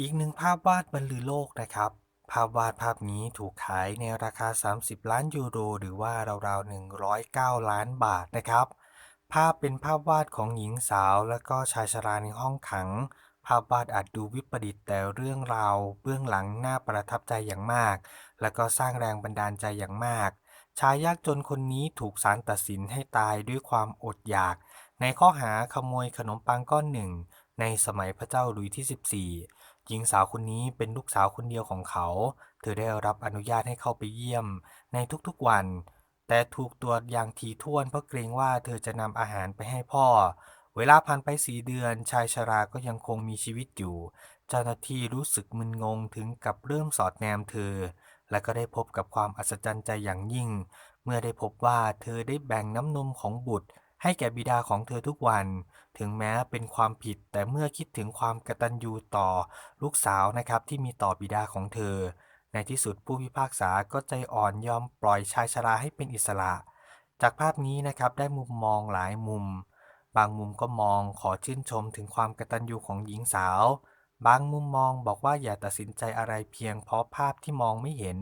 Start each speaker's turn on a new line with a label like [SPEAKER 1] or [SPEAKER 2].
[SPEAKER 1] อีกหนึ่งภาพวาดบรรลือโลกนะครับ ภาพวาดภาพนี้ถูกขายในราคา 30 ล้านยูโร หรือว่าราวๆ 109 ล้านบาทนะครับ ภาพเป็นภาพวาดของหญิงสาว และก็ชายชราในห้องขัง ภาพวาดอาจดูวิปริตแต่เรื่องราวเบื้องหลังน่าประทับใจอย่างมาก และก็สร้างแรงบันดาลใจอย่างมาก ชายยากจนคนนี้ถูกศาลตัดสินให้ตายด้วยความอดอยาก ในข้อหาขโมยขนมปังก้อนหนึ่งในสมัยพระเจ้าหลุยส์ที่ 14 หญิงสาวคนนี้เป็นลูกสาวคนเดียวของเขา เธอได้รับอนุญาตให้เข้าไปเยี่ยมในทุกๆวัน แต่ถูกตรวจอย่างถี่ถ้วนเพราะเกรงว่าเธอจะนำอาหารไปให้พ่อ เวลาผ่านไปสีเดือน ชายชราก็ยังคงมีชีวิตอยู่ เจ้าหน้าที่รู้สึกมึนงงถึงกับเริ่มสอดแนมเธอ และก็ได้พบกับความอัศจรรย์ใจอย่างยิ่ง เมื่อได้พบว่าเธอได้แบ่งน้ำนมของบุตร ให้แก่บิดาของเธอทุกวัน ถึงแม้เป็นความผิด แต่เมื่อคิดถึงความกตัญญูต่อลูกสาวนะครับที่มีต่อบิดาของเธอ ในที่สุดผู้พิพากษาก็ใจอ่อนยอมปล่อยชายชราให้เป็นอิสระ จากภาพนี้นะครับได้มุมมองหลายมุม บางมุมก็มองขอชื่นชมถึงความกตัญญูของหญิงสาว บางมุมมองบอกว่าอย่าตัดสินใจอะไรเพียงเพราะภาพที่มองไม่เห็น